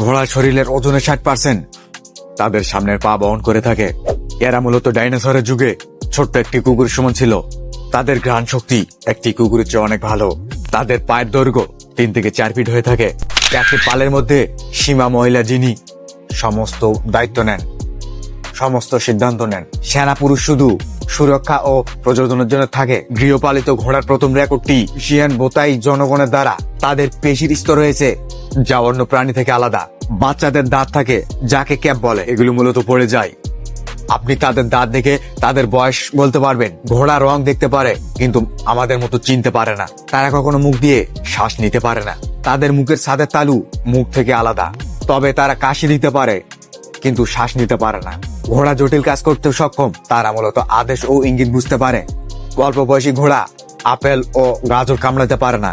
ঘোড়ার শরীরের ওজনে ষাট পার্সেন্ট তাদের সামনের পা বহন করে থাকে। এরা মূলত ডাইনোসরের যুগে ছোট্ট একটি কুকুর সমান ছিল। তাদের ঘ্রাণ শক্তি একটি কুকুরের চেয়ে অনেক ভালো। তাদের পায়ের দৈর্ঘ্য তিন থেকে চার ফিট হয়ে থাকে। একটি পালের মধ্যে সীমা মহিলা যিনি সমস্ত দায়িত্ব নেন। সমস্ত সিদ্ধান্ত নেন। সেনা পুরুষ শুধু সুরক্ষা ও প্রযোজনের জন্য থাকে। গৃহপালিত ঘোড়ার প্রথম রেকর্ডটি শিয়ান বোতাই জনগণের দ্বারা। তাদের পেশির স্তর রয়েছে। যা অন্য প্রাণী থেকে আলাদা। বাচ্চাদের দাঁত থাকে, যাকে ক্যাপ বলে। এগুলো মূলত পড়ে যায়। আপনি তাদের দাঁত দেখে তাদের বয়স বলতে পারবেন। ঘোড়া রং দেখতে পারে, কিন্তু আমাদের মতো চিনতে পারে না। তারা কখনো মুখ দিয়ে শ্বাস নিতে পারে না। তাদের মুখের সাদের তালু মুখ থেকে আলাদা। তবে তারা কাশি দিতে পারে, কিন্তু শ্বাস নিতে পারে না। ঘোড়া জটিল কাজ করতে সক্ষম। তারা মূলত আদেশ ও ইঙ্গিত বুঝতে পারে। অল্প বয়সী ঘোড়া, আপেল ও গাজর কামড়াতে পারে না।